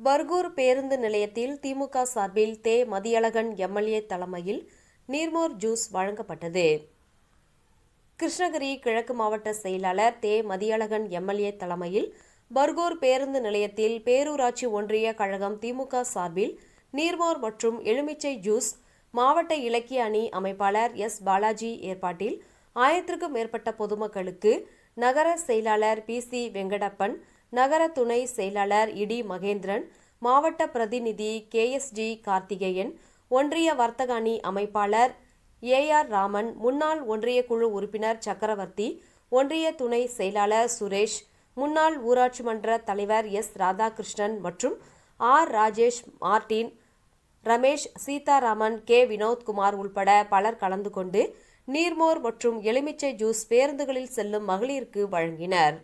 பர்கூர் பேருந்து நிலையத்தில் திமுக சார்பில் தே. மதியழகன் எம்எல்ஏ தலைமையில் நீர்மோர் ஜூஸ் வழங்கப்பட்டது. கிருஷ்ணகிரி கிழக்கு மாவட்ட செயலாளர் தே. மதியழகன் எம்எல்ஏ தலைமையில் பர்கூர் பேருந்து நிலையத்தில் பேரூராட்சி ஒன்றிய கழகம் திமுக சார்பில் நீர்மோர் மற்றும் எலுமிச்சை ஜூஸ் மாவட்ட இலக்கிய அணி அமைப்பாளர் எஸ். பாலாஜி ஏற்பாட்டில் ஆயிரத்திற்கும் மேற்பட்ட பொதுமக்களுக்கு நகர செயலாளர் பி. சி. வெங்கடப்பன் நகர துணை செயலாளர் இடி மகேந்திரன் மாவட்ட பிரதிநிதி கே எஸ் ஜி கார்த்திகேயன் ஒன்றிய வர்த்தக அணி அமைப்பாளர் ஏ ஆர் ராமன் முன்னாள் ஒன்றிய குழு உறுப்பினர் சக்கரவர்த்தி ஒன்றிய துணை செயலாளர் சுரேஷ் முன்னாள் ஊராட்சி மன்ற தலைவர் எஸ் ராதாகிருஷ்ணன் மற்றும் R Rajesh Martin Ramesh Seetharaman K Vinothkumar உள்பட பலர் கலந்து கொண்டு நீர்மோர் மற்றும் எலுமிச்சை ஜூஸ் பேருந்துகளில் செல்லும் மகளிருக்கு வழங்கினர்.